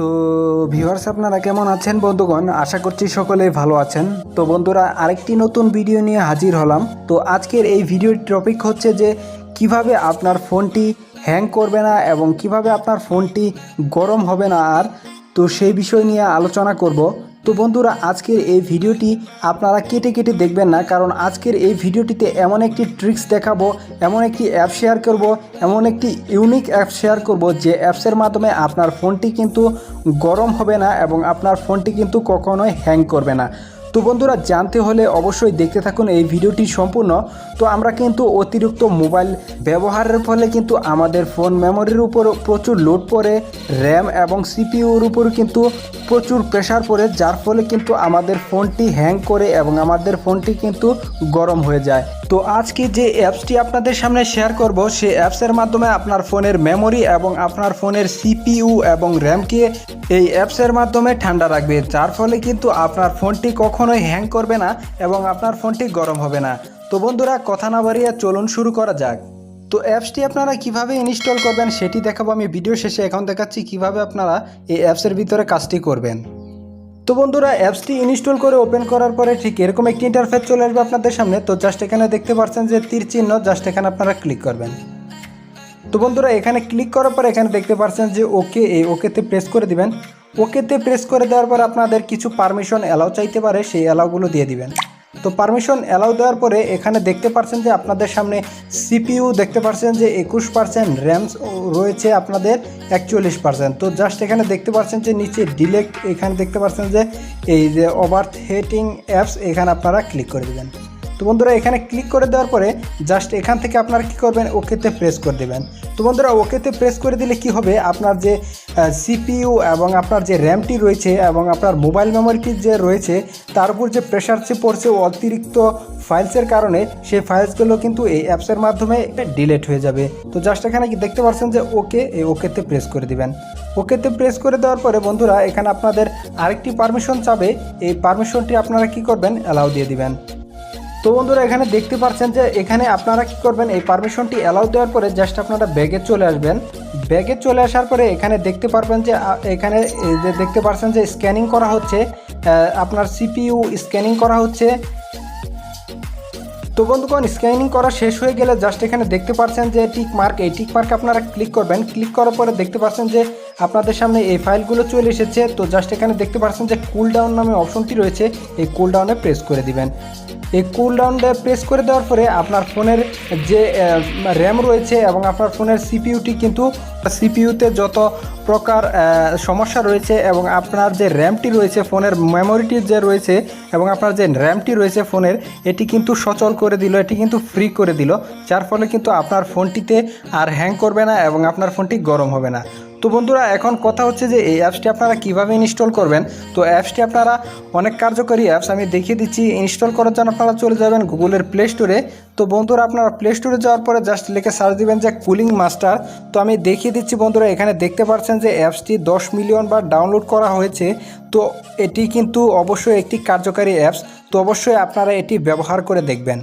তো ভিউয়ার্স আপনারা কেমন আছেন বন্ধুগণ? আশা করছি সকলে ভালো আছেন। তো বন্ধুরা, আরেকটি নতুন ভিডিও নিয়ে হাজির হলাম। তো আজকের এই ভিডিওর টপিক হচ্ছে যে, কীভাবে আপনার ফোনটি হ্যাং করবে না এবং কীভাবে আপনার ফোনটি গরম হবে না? আর তো সেই বিষয় নিয়ে আলোচনা করব। তো বন্ধুরা, আজকের এই ভিডিওটি আপনারা কেটে কেটে দেখবেন না, কারণ আজকের এই ভিডিওটিতে এমন একটি ট্রিক্স দেখাবো, এমন একটি অ্যাপ শেয়ার করব, এমন একটি ইউনিক অ্যাপ শেয়ার করব যে অ্যাপসের মাধ্যমে আপনার ফোনটি কিন্তু গরম হবে না এবং আপনার ফোনটি কিন্তু কখনোই হ্যাং করবে না। তো বন্ধুরা, জানতে হলে অবশ্যই দেখতে থাকুন এই ভিডিওটি সম্পূর্ণ। তো আমরা কিন্তু অতিরিক্ত মোবাইল ব্যবহারের ফলে কিন্তু আমাদের ফোন মেমোরির উপর প্রচুর লোড পড়ে র্যাম এবং সিপিইউর উপর কিন্তু প্রচুর প্রেশার পড়ে, যার ফলে কিন্তু আমাদের ফোনটি হ্যাং করে এবং আমাদের ফোনটি কিন্তু গরম হয়ে যায়। তো আজকে যে অ্যাপসটি আপনাদের সামনে শেয়ার করব সে অ্যাপসের মাধ্যমে আপনার ফোনের মেমোরি এবং আপনার ফোনের সিপিইউ এবং র্যামকে এই অ্যাপসের মাধ্যমে ঠান্ডা রাখবে, যার ফলে কিন্তু আপনার ফোনটি কখনোই হ্যাং করবে না এবং আপনার ফোনটি গরম হবে না। তো বন্ধুরা, কথা না বাড়িয়ে চলুন শুরু করা যাক। তো অ্যাপসটি আপনারা কীভাবে ইনস্টল করবেন সেটি দেখাবো আমি ভিডিও শেষে। এখন দেখাচ্ছি কীভাবে আপনারা এই অ্যাপসের ভিতরে কাজটি করবেন। তো বন্ধুরা অ্যাপসটি ইনস্টল করে ওপেন করার পরে ঠিক এরকম একটি ইন্টারফেস চলে আসবে আপনাদের সামনে। তো জাস্ট এখানে দেখতে পাচ্ছেন যে তীর চিহ্ন জাস্ট এখানে আপনারা ক্লিক করবেন। তো বন্ধুরা, এখানে ক্লিক করার পর এখানে দেখতে পাচ্ছেন যে ওকে এই ওকেতে প্রেস করে দিবেন। ওকেতে প্রেস করে দেওয়ার পর আপনাদের কিছু পারমিশন অ্যালাউ চাইতে পারে, সেই অ্যালাউগুলো দিয়ে দিবেন। তো পারমিশন অ্যালাউ দেওয়ার পরে এখানে দেখতে পাচ্ছেন যে আপনাদের সামনে সিপিইউ দেখতে পাচ্ছেন যে একুশ পার্সেন্ট র্যাম রয়েছে আপনাদের একচল্লিশ পার্সেন্ট তো জাস্ট এখানে দেখতে পাচ্ছেন যে নিচে ডিলেক্ট এখানে দেখতে পাচ্ছেন যে এই যে ওভার হেটিং অ্যাপস এখানে আপনারা ক্লিক করে দেবেন। তো বন্ধুরা, এখানে ক্লিক করে দেওয়ার পরে জাস্ট এখান থেকে আপনারা কী করবেন? ওকেতে প্রেস করে দেবেন। তো বন্ধুরা ওকেতে প্রেস করে দিলে কি হবে? আপনার যে সিপিইউ এবং আপনার যে র্যামটি রয়েছে এবং আপনার মোবাইল মেমোরিটি যে রয়েছে, তার উপর যে প্রেশার যে পড়ছে অতিরিক্ত ফাইলসের কারণে, সেই ফাইলসগুলো কিন্তু এই অ্যাপসের মাধ্যমে ডিলেট হয়ে যাবে। তো জাস্ট এখানে কি দেখতে পাচ্ছেন যে ওকে এই ওকেতে প্রেস করে দিবেন। ওকেতে প্রেস করে দেওয়ার পরে বন্ধুরা, এখানে আপনাদের আরেকটি পারমিশন চাবে। এই পারমিশনটি আপনারা কি করবেন? অ্যালাউ দিয়ে দিবেন। তো বন্ধুরা, এখানে দেখতে পাচ্ছেন যে এখানে আপনারা কি করবেন, এই পারমিশনটি অ্যালাউ দেওয়ার পরে জাস্ট আপনারা ব্যাগে চলে আসবেন। ব্যাগে চলে আসার পরে এখানে দেখতে পারবেন যে এখানে যে দেখতে পাচ্ছেন যে স্ক্যানিং করা হচ্ছে আপনার সিপিইউ স্ক্যানিং করা হচ্ছে। তো বন্ধুগণ স্ক্যানিং করা শেষ হয়ে গেলে জাস্ট এখানে দেখতে পাচ্ছেন যে টিক মার্ক এই টিক মার্ক আপনারা ক্লিক করবেন। ক্লিক করার পরে দেখতে পাচ্ছেন যে আপনাদের সামনে এই ফাইলগুলো চলে এসেছে। তো জাস্ট এখানে দেখতে পাচ্ছেন যে কুল ডাউন নামে অপশনটি রয়েছে, এই কুল ডাউনে প্রেস করে দিবেন। এই কুল ডাউনটা প্রেস করে দেওয়ার পরে আপনার ফোনের যে র্যাম রয়েছে এবং আপনার ফোনের সিপিইউটি কিন্তু সিপিইউতে যত প্রকার সমস্যা রয়েছে এবং আপনার যে র্যামটি রয়েছে ফোনের মেমোরিটি যে রয়েছে এবং আপনার যে র্যামটি রয়েছে ফোনের, এটি কিন্তু সচল করে দিল, এটি কিন্তু ফ্রি করে দিল। যার ফলে কিন্তু আপনার ফোনটিতে আর হ্যাং করবে না এবং আপনার ফোনটি গরম হবে না। তো বন্ধুরা, এখন কথা হচ্ছে যে এই অ্যাপসটি আপনারা কীভাবে ইনস্টল করবেন? তো অ্যাপসটি আপনারা অনেক কার্যকরী অ্যাপস আমি দেখিয়ে দিচ্ছি। ইনস্টল করার জন্য আপনারা চলে যাবেন গুগলের প্লে স্টোরে তো বন্ধুরা, আপনারা প্লে স্টোরে যাওয়ার পরে জাস্ট লিখে সার্চ দিবেন যে কুলিং মাস্টার তো আমি দেখিয়ে দিচ্ছি বন্ধুরা, এখানে দেখতে পাচ্ছেন যে অ্যাপসটি দশ মিলিয়ন বার ডাউনলোড করা হয়েছে। তো এটি কিন্তু অবশ্যই একটি কার্যকারী অ্যাপস তো অবশ্যই আপনারা এটি ব্যবহার করে দেখবেন।